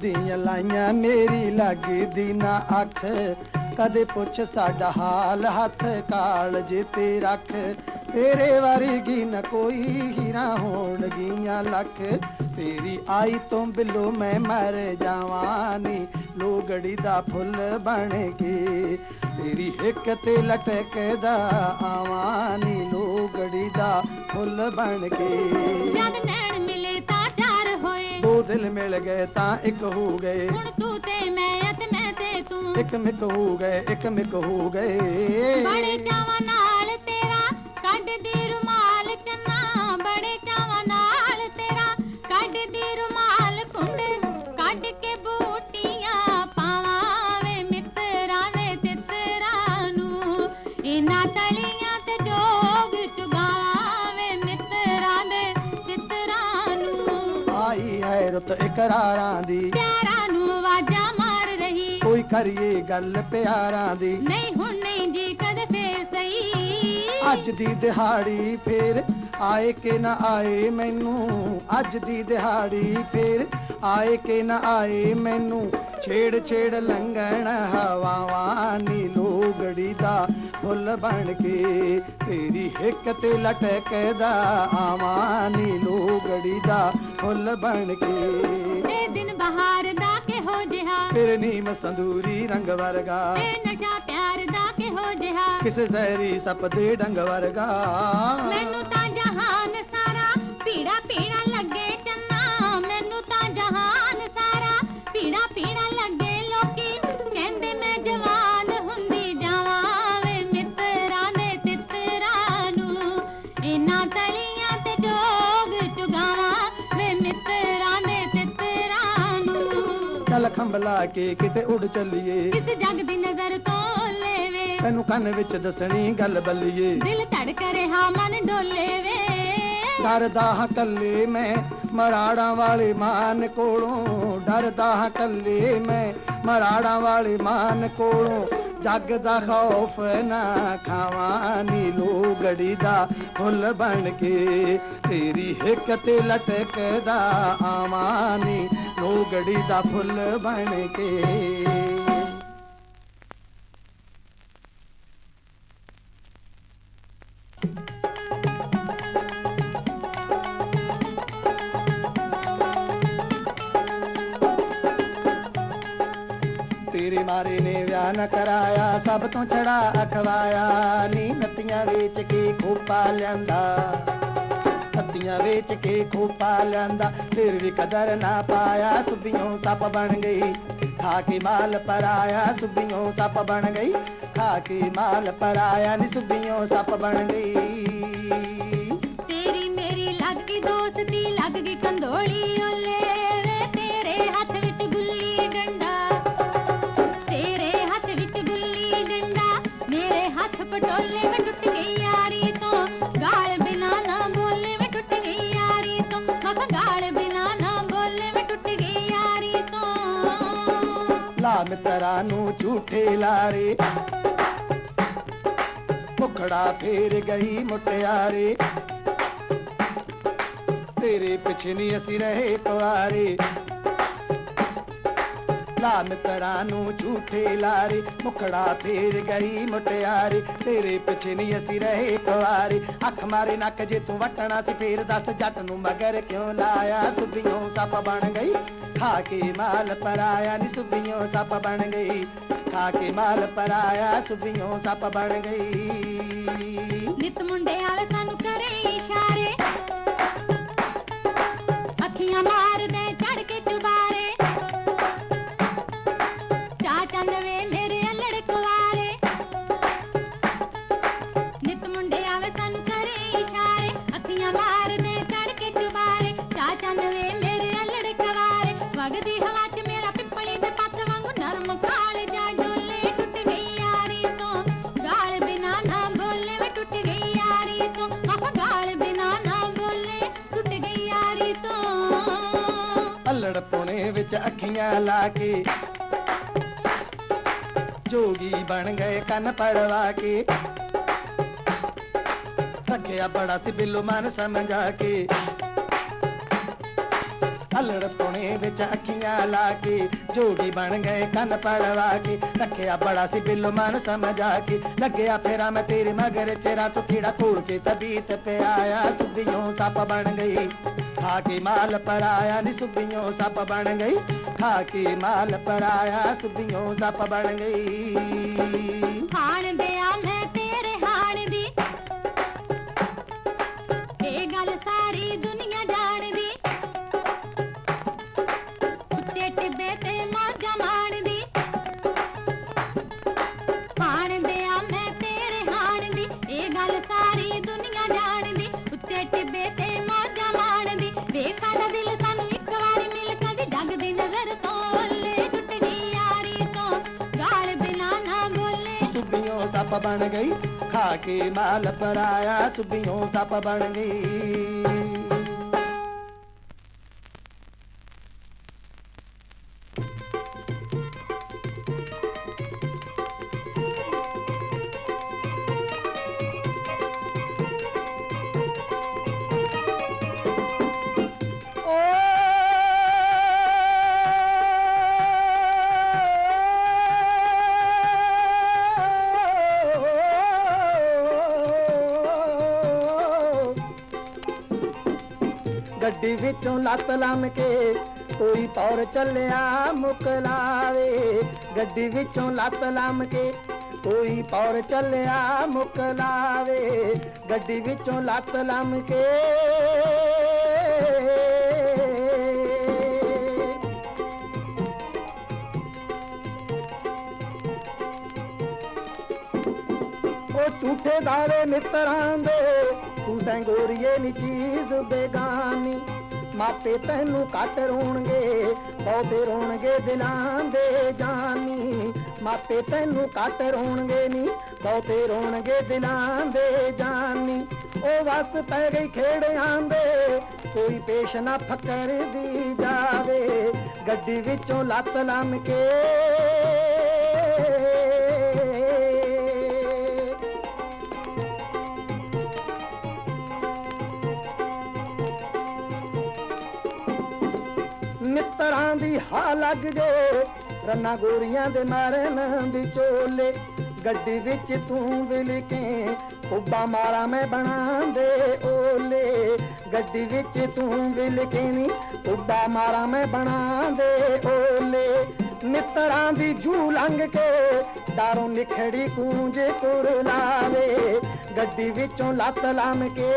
ਦੀਆਂ ਲਾਈਆਂ ਮੇਰੀ ਲੱਗਦੀ ਨਾ ਅੱਖ। ਕਦੇ ਪੁੱਛ ਸਾਡਾ ਹਾਲ, ਹੱਥ ਕਾਲ ਜੇ ਤੇ ਰੱਖ। ਤੇਰੇ ਵਰਗੀ ਨਾ ਕੋਈ ਹੀਰਾ ਹੋਣਗੀਆਂ ਲੱਖ। ਤੇਰੀ ਆਈ ਤੋਂ ਬਿੱਲੋ ਮੈਂ ਮਰ ਜਾਵਾਂ ਨੀ। ਲੋਗੜੀ ਦਾ ਫੁੱਲ ਬਣ ਕੇ ਤੇਰੀ ਹਿੱਕ ਤੇ ਲਟਕਦਾ ਆਵਾਂ ਨੀ। ਲੋਗੜੀ ਦਾ ਫੁੱਲ ਬਣ ਕੇ ਜਦ ਨੈਣ ਦੋ ਦਿਲ ਮਿਲ ਗਏ ਤਾਂ ਇੱਕ ਹੋ ਗਏ। ਹੁਣ ਤੂੰ ਤੇ ਮੈਂ ਅਤੇ ਮੈਂ ਤੇ ਤੂੰ। ਇੱਕ ਮਿਕ ਹੋ ਗਏ ਇੱਕ ਮਿਕ ਹੋ ਗਏ। ਬੜੇ ਚਾਵਾਂ ਨਾਲ। ਆਈ ਹੈ ਰੁੱਤ ਇਕਰਾਰਾਂ ਦੀ। ਪਿਆਰਾਂ ਨੂੰ ਆਵਾਜ਼ਾਂ ਮਾਰ ਰਹੀ। ਕੋਈ ਕਰੀਏ ਗੱਲ ਪਿਆਰਾਂ ਦੀ। ਨਹੀਂ ਹੁਣ ਨਹੀਂ ਜੀ ਕਦੇ ਫੇਰ ਸਹੀ। ਅੱਜ ਦੀ ਦਿਹਾੜੀ ਫੇਰ ਆਏ ਕਿ ਨਾ ਆਏ ਮੈਨੂੰ। ਅੱਜ ਦੀ ਦਿਹਾੜੀ ਫੇਰ ਆਏ ਕਿ ਨਾ ਆਏ ਮੈਨੂੰ। ਛੇੜ ਛੇੜ ਲੰਘਣ ਹਵਾਵਾਂ ਨੀ ਲੋਗੜੀ ਦਾ। ਫੁੱਲ ਬਣ ਕੇ ਤੇਰੀ ਹਿੱਕ ਤੇ ਲਟਕਦਾ ਆਵਾਂ ਨੀ ਲੋਗੜੀ ਦਾ ਫੁੱਲ ਬਣ ਕੇ। ਤੇ ਦਿਨ ਬਹਾਰ ਦਾ ਕਿਹੋ ਜਿਹਾ? ਤੇਰੇ ਨੀਮ ਸੰਦੂਰੀ ਰੰਗ ਵਰਗਾ। ਤੇ ਨਸ਼ਾ ਪਿਆਰ ਦਾ ਕਿਹੋ ਜਿਹਾ? ਕਿਸੇ ਜ਼ਹਿਰੀ ਸੱਪ ਦੇ ਡੰਗ ਵਰਗਾ। ਮੈਨੂੰ ਤਾਂ ਜਹਾਨ ਸਾਰਾ ਪੀੜਾ ਪੀੜਾ ਲੱਗੇ। ਖੰਭਲਾ ਕੇ ਕਿਤੇ ਉੱਡ ਚੱਲੀਏ। ਕਿਸ ਜੱਗ ਦੀ ਨਜ਼ਰ ਤੋਂ ਲੈਵੇ। ਤੈਨੂੰ ਕੰਨ ਵਿੱਚ ਦੱਸਣੀ ਗੱਲ ਬੱਲੀਏ। ਦਿਲ ਧੜਕ ਰਿਹਾ ਮਨ ਡੋਲੇ ਵੇ ਡਰਦਾ ਹਾਂ ਕੱਲੇ ਮੈਂ ਮਰਾੜਾਂ ਵਾਲੇ ਮਾਨ ਕੋਲੋਂ। ਡਰਦਾ ਹਾਂ ਕੱਲੇ ਮੈਂ ਮਰਾੜਾਂ ਵਾਲੇ ਮਾਨ ਕੋਲੋਂ। ਜੱਗ ਦਾ ਖੌਫ ਨਾ ਖਾਵਾਂ ਨੀ ਲੋਗੜੀ ਦਾ ਫੁੱਲ ਬਣ ਕੇ। ਤੇਰੀ ਹਿੱਕ ਤੇ ਲਟਕਦਾ ਆਵਾਂ ਨੀ ਲੋਗੜੀ ਦਾ ਫੁੱਲ ਬਣ ਕੇ। ਨੇ ਕਰਾਇਆ, ਸਭ ਤੋਂ ਛੜਾ ਅਖਵਾਇਆ। ਨੀ ਨੱਤੀਆਂ ਵੇਚ ਕੇ ਖੋਪਾ ਲਿਆਂਦਾ। ਨੱਤੀਆਂ ਵੇਚ ਕੇ ਖੋਪਾ ਲਿਆਂਦਾ। ਫਿਰ ਵੀ ਕਦਰ ਨਾ ਪਾਇਆ ਸੁਬੀਓਂ ਸੱਪ ਬਣ ਗਈ। ਖਾ ਕੇ ਮਾਲ ਪਰਾਇਆ ਸੁਬੀਓਂ ਸੱਪ ਬਣ ਗਈ। ਖਾ ਕੇ ਮਾਲ ਪਰਾਇਆ, ਨੀ ਸੁਬੀਓਂ ਸੱਪ ਬਣ ਗਈ। ਤੇਰੀ ਮੇਰੀ ਲੱਗ ਦੋਸਤੀ ਲੱਗ ਗਈ ਕੰਧੋਲੀ। ਮਿੱਤਰਾਂ ਨੂੰ ਝੂਠੇ ਲਾਰੇ। ਮੁਖੜਾ ਫੇਰ ਗਈ ਮੁਟਿਆਰੇ। ਤੇਰੇ ਪਿੱਛੇ ਨਹੀਂ ਅਸੀਂ ਰਹੇ ਪਵਾਰੇ ਲਾ ਮਿੱਤਰਾਂ ਨੂੰ ਝੂਠੇ ਲਾਰੇ, ਮੁਖੜਾ ਫੇਰ ਗਈ ਮੁਟਿਆਰੇ, ਤੇਰੇ ਪਿੱਛੇ ਨਹੀਂ ਅਸੀਂ ਰਹੇ ਕੁਆਰੇ ਅੱਖ ਮਾਰੇ ਨੱਕ ਜੇ ਤੂੰ ਵਟਣਾ ਸੀ, ਫੇਰ ਦੱਸ ਜੱਟ ਨੂੰ ਮਗਰ ਕਿਉਂ ਲਾਇਆ? ਸੁਬੀਓਂ ਸੱਪ ਬਣ ਗਈ, ਖਾ ਕੇ ਮਾਲ ਪਰਾਇਆ। ਨੀ ਸੁਬੀਓਂ ਸੱਪ ਬਣ ਗਈ, ਖਾ ਕੇ ਮਾਲ ਪਰਾਇਆ। ਸੁਬੀਓਂ ਸੱਪ ਬਣ ਗਈ। ਨਿਤ ਮੁੰਡੇ ਵਾਲੇ ਸਾਨੂੰ ਕਰੇ ਇਸ਼ਾਰੇ। ਅਲੜ ਵਿੱਚ ਅੱਖੀਆਂ ਲਾ ਕੇ। ਜੋਗੀ ਬਣ ਗਏ ਕੰਨ ਪੜਵਾ ਕੇ। ਰੱਖਿਆ ਬੜਾ ਸੀ ਬਿੱਲੂ ਮਨ ਸਮਝਾ ਕੇ। ਹਲੜ ਪੁਣੇ ਵਿੱਚ ਅੱਖੀਆਂ ਲਾ ਕੇ, ਜੋੜੀ ਬਣ ਗਏ ਕੰਨ ਪੜਵਾ ਕੇ। ਰੱਖਿਆ ਬੜਾ ਸੀ ਬਿੱਲੋ ਮਨ ਸਮਝਾ ਕੇ। ਲੱਗਿਆ ਫੇਰਾ ਮੈਂ ਤੇਰੇ ਮਗਰ ਚਿਹਰਾ, ਤੂੰ ਕੀੜਾ ਤੋੜ ਕੇ ਤਬੀਤ ਪਿਆਇਆ? ਸੁਬਿਓ ਸੱਪ ਬਣ ਗਈ, ਖਾ ਕੇ ਮਾਲ ਪਰਾਇਆ। ਨੀ ਸੁਬਿਓ ਸੱਪ ਬਣ ਗਈ, ਖਾ ਕੇ ਮਾਲ ਪਰਾਇਆ। ਸੁਬਿਓ ਸੱਪ ਬਣ ਗਈ। ਹਾਣ ਦਿਆ ਮੈਂ ਤੇਰੇ ਹਾਣ ਦੀ। ਇਹ ਗੱਲ ਸਾਰੀ ਦੁਨੀਆ ਸੱਪ ਬਣ ਗਈ ਖਾ ਕੇ ਮਾਲ ਪਰਾਇਆ ਸੁਬਿਓ ਸੱਪ ਬਣ ਗਈ। ਵਿੱਚੋਂ ਲੱਤ ਲੰਮ ਕੇ ਕੋਈ ਤੌਰ ਚੱਲਿਆ ਮੁਕਲਾਵੇ ਗੱਡੀ ਵਿੱਚੋਂ ਲੱਤ ਲੰਮ ਕੇ ਕੋਈ ਤੌਰ ਚੱਲਿਆ ਮੁਕਲਾਵੇ ਗੱਡੀ ਵਿੱਚੋਂ ਲੱਤ ਲੰਮ ਕੇ ਉਹ ਝੂਠੇ ਦਾਵੇ ਮਿੱਤਰਾਂ ਦੇ, ਤੂੰ ਸੰਗੋਰੀਏ ਨੀ ਚੀਜ਼ ਬੇਗਾਨੀ। ਮਾਪੇ ਤੈਨੂੰ ਕੱਟ ਰੋਣਗੇ, ਬਹੁਤੇ ਰੋਣਗੇ ਦਿਲਾਂ ਦੇ ਜਾਨੀ। ਮਾਪੇ ਤੈਨੂੰ ਕੱਟ ਰੋਣਗੇ ਨੀ, ਬਹੁਤੇ ਰੋਣਗੇ ਦਿਲਾਂ ਦੇ ਜਾਨੀ। ਉਹ ਵਸ ਪੈ ਗਈ ਖੇੜਿਆਂ ਦੇ, ਕੋਈ ਪੇਸ਼ ਨਾ ਫਕਰ ਦੀ ਜਾਵੇ। ਗੱਡੀ ਵਿੱਚੋਂ ਲੱਤ ਲੰਮ ਕੇ ਮਿੱਤਰਾਂ ਦੀ ਹਾ ਲੱਗ ਜੇ। ਰੰਨਾ ਗੋਰੀਆਂ ਦੇ ਮਾਰਨ ਵਿਚੋਲੇ ਗੱਡੀ ਵਿੱਚ ਤੂੰ ਵਿਲਕੇ ਉੱਬਾ ਮਾਰਾ ਮੈਂ ਬਣਾ ਓਲੇ। ਗੱਡੀ ਵਿੱਚ ਤੂੰ ਵਿਲਕੇ ਨੀ ਉੱਬਾ ਮਾਰਾ ਮੈਂ ਬਣਾ ਦੇ ਓਲੇ। ਮਿੱਤਰਾਂ ਦੀ ਜੂ ਲੰਘ ਕੇ ਦਾਰੋਂ ਨਿਖੜੀ ਕੂੰਜੇ ਤੁਰ ਲਾਵੇ। ਗੱਡੀ ਵਿੱਚੋਂ ਲੱਤ ਲੰਮ ਕੇ।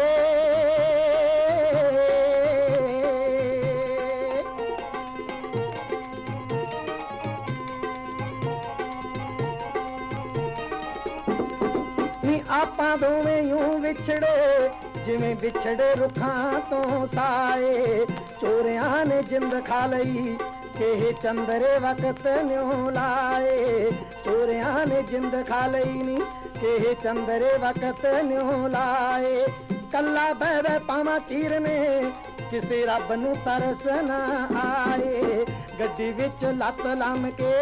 ਆਪਾਂ ਦੋਵੇਂ ਯੂੰ ਵਿਛੜੇ, ਜਿਵੇਂ ਵਿਛੜੇ ਰੁੱਖਾਂ ਤੋਂ ਸਾਏ। ਚੋਰਿਆਂ ਨੇ ਜਿੰਦ ਖਾ ਲਈ ਕਿਹ ਚੰਦਰੇ ਵਕਤ ਨਿਉ ਲਾਏ। ਚੋਰਿਆਂ ਨੇ ਜਿੰਦ ਖਾ ਲਈ ਨੀ ਕਿਹ ਚੰਦਰੇ ਵਕਤ ਨਿਉ ਲਾਏ। ਕੱਲਾ ਬਹਿ ਬਹਿ ਪਾਵਾਂ ਤੀਰ ਨੇ, ਕਿਸੇ ਰੱਬ ਨੂੰ ਤਰਸ ਨਾ ਆਏ। ਗੱਡੀ ਵਿੱਚ ਲੱਤ ਲੰਮ ਕੇ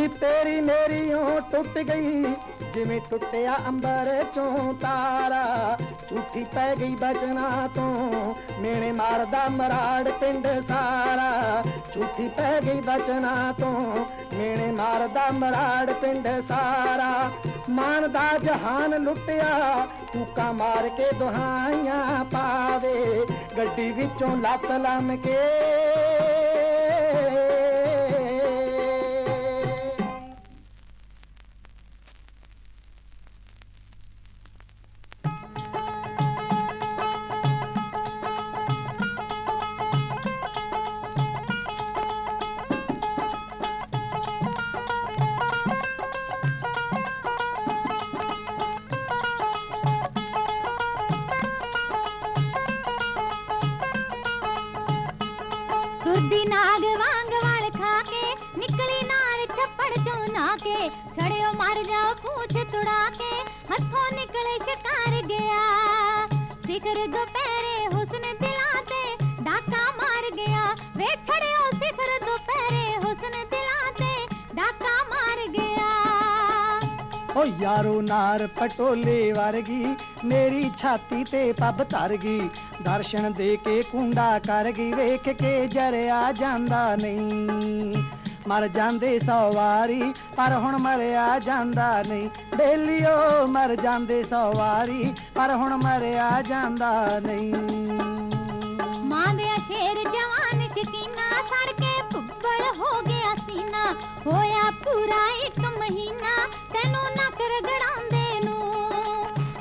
ਨੀ ਤੇਰੀ ਮੇਰੀ ਓ ਟੁੱਟ ਗਈ। ਜਿਵੇਂ ਟੁੱਟਿਆ ਅੰਬਰ ਚੋਂ ਤਾਰਾ। ਝੂਠੀ ਪੈ ਗਈ ਬਚਨਾ ਤੋਂ। ਮੇਣੇ ਮਾਰਦਾ ਮਰਾੜ ਪਿੰਡ ਸਾਰਾ। ਝੂਠੀ ਪੈ ਗਈ ਬਚਨਾ ਤੋਂ। ਮੇਣੇ ਮਾਰਦਾ ਮਰਾੜ ਪਿੰਡ ਸਾਰਾ। ਮਾਨ ਦਾ ਜਹਾਨ ਲੁੱਟਿਆ। ਕੂਕਾ ਮਾਰ ਕੇ ਦੁਹਾਈਆਂ ਪਾਵੇ। ਗੱਡੀ ਵਿੱਚੋਂ ਲੱਤ ਲੰਮ ਕੇ ਤੁਰਦੀ ਨਾਗ ਵਾਂਗ ਵਾਲ ਖਾ ਕੇ, ਨਿਕਲੀ ਨਾਰ ਛੱਪੜ ਚੋਂ ਨਾ ਕੇ, ਛੜਿਓ ਮਰ ਜਾਓ ਪੂਛ ਤੁੜਾ ਕੇ, ਹੱਥੋਂ ਨਿਕਲੇ ਸ਼ਿਕਾਰ ਗਿਆ। ਸਿਖਰ ਦੁਪਹਿਰੇ ਓ ਯਾਰੋ ਨਾਰ ਪਟੋਲੇ ਵਰਗੀ, ਮੇਰੀ ਛਾਤੀ ਤੇ ਪੱਬ ਧਰ ਗਈ ਦਰਸ਼ਨ ਦੇ ਕੇ ਕੁੰਡਾ ਕਰ ਗਈ ਵੇਖ ਕੇ ਜਰਿਆ ਜਾਂਦਾ ਨਹੀਂ। ਮਰ ਜਾਂਦੇ ਸੌ ਵਾਰੀ, ਪਰ ਹੁਣ ਮਰਿਆ ਜਾਂਦਾ ਨਹੀਂ। ਬੇਲੀਓ, ਮਰ ਜਾਂਦੇ ਸੌ ਵਾਰੀ, ਪਰ ਹੁਣ ਮਰਿਆ ਜਾਂਦਾ ਨਹੀਂ। ਮਾਂ ਦੇ ਸ਼ੇਰ ਜਵਾਨ ਸ਼ਕੀਨਾ, ਸੜ ਕੇ ਭੁੱਬਲ ਹੋ ਗਿਆ ਸੀਨਾ। ਹੋਇਆ ਪੂਰਾ ਇੱਕ ਮਹੀਨਾ, ਤੈਨੂੰ ਨੱਕ ਰਗੜਾਉਂਦੇ ਨੂੰ।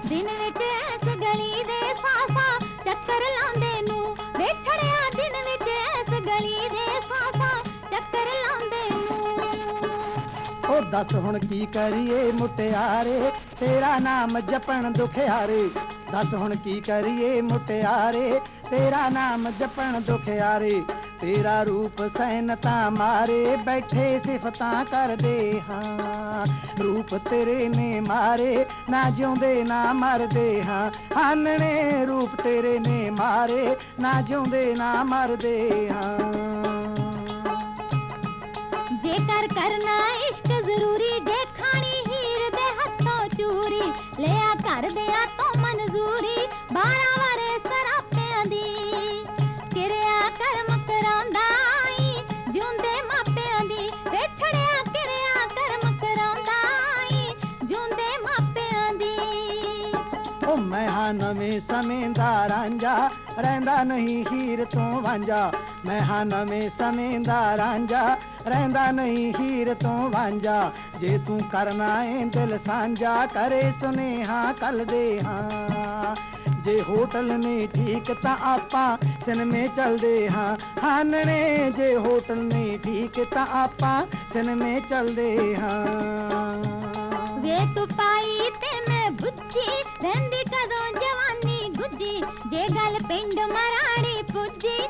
ਦਿਨ ਵਿੱਚ ਐਸ ਗਲੀ ਦੇ ਸਾਸਾ ਚੱਕਰ ਲਾਉਂਦੇ ਨੂੰ। ਵੇਖੜਿਆ ਦਿਨ ਵਿੱਚ ਐਸ ਗਲੀ ਦੇ ਸਾਸਾ ਚੱਕਰ ਲਾਉਂਦੇ ਨੂੰ। ਉਹ ਦੱਸ ਹੁਣ ਕੀ ਕਰੀਏ ਮੁਟਿਆਰੇ? ਤੇਰਾ ਨਾਮ ਜਪਣ ਦੁਖਿਆਰੇ। ਦੱਸ ਹੁਣ ਕੀ ਕਰੀਏ ਮੁਟਿਆਰੇ? ਤੇਰਾ ਨਾਮ ਜਪਣ ਦੁਖਿਆਰੇ। ਤੇਰਾ ਰੂਪ ਸੈਨਤਾ ਮਾਰੇ, ਬੈਠੇ ਸਿਫਤਾਂ ਕਰਦੇ ਹਾਂ। ਰੂਪ ਤੇਰੇ ਨੇ ਮਾਰੇ, ਨਾ ਜਿਉਂਦੇ ਨਾ ਮਰਦੇ ਹਾਂ। ਹਾਨਣੇ ਰੂਪ ਤੇਰੇ ਨੇ ਮਾਰੇ, ਨਾ ਜਿਉਂਦੇ ਨਾ ਮਰਦੇ ਹਾਂ। ਮੈਂ ਹਾਂ ਨਵੇਂ ਸਮੇਂ ਦਾ ਰਾਂਝਾ ਰਹਿੰਦਾ ਨਹੀਂ ਹੀਰ ਤੋਂ ਵਾਂਝਾ ਮੈਂ ਹਾਂ ਨਵੇਂ ਸਮੇਂ ਦਾ ਰਾਂਝਾ ਰਹਿੰਦਾ ਨਹੀਂ ਹੀਰ ਤੋਂ ਵਾਂਝਾ ਜੇ ਤੂੰ ਕਰਨਾ ਏ ਦਿਲ ਸਾਂਝਾ ਕਰੇ ਸੁਨੇਹਾ ਕੱਲ ਦੇ ਹਾਂ ਜੇ ਹੋਟਲ ਨੇ ਠੀਕ ਤਾਂ ਆਪਾਂ ਸਿਨਮੇ ਚਲਦੇ ਹਾਂ ਹਾਨਣੇ ਜੇ ਹੋਟਲ ਨੇ ਠੀਕ ਤਾਂ ਆਪਾਂ ਸਿਨਮੇ ਚਲਦੇ ਹਾਂ ਰਹਿੰਦੀ ਕਦੋਂ ਜਵਾਨੀ ਗੁੱਜੀ